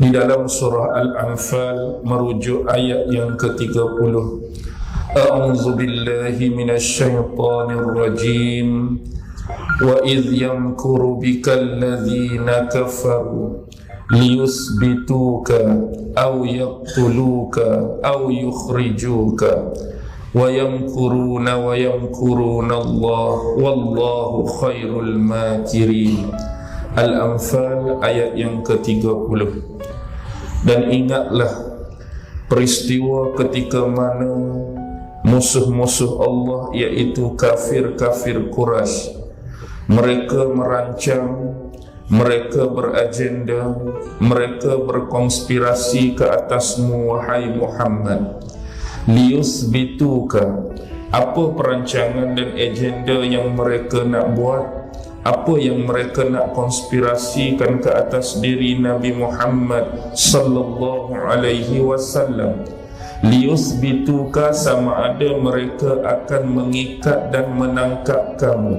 di dalam surah Al-Anfal merujuk ayat yang ke-30 A'udzu billahi minasyaitonir rajim wa idh yamkuru bikal ladzina kafaru liyusbituka aw yaqtuluka aw yukhrijuka. Wa yamkuruna wa yamkuruna Allah wallahu khairul makirin Al-Anfal ayat yang ke-30 Dan ingatlah peristiwa ketika mana musuh-musuh Allah iaitu kafir-kafir Quraisy mereka merancang mereka beragenda mereka berkonspirasi ke atasmu wahai Muhammad. Liusbituka apa perancangan dan agenda yang mereka nak buat apa yang mereka nak konspirasikan ke atas diri Nabi Muhammad sallallahu alaihi wasallam? Liusbituka sama ada mereka akan mengikat dan menangkap kamu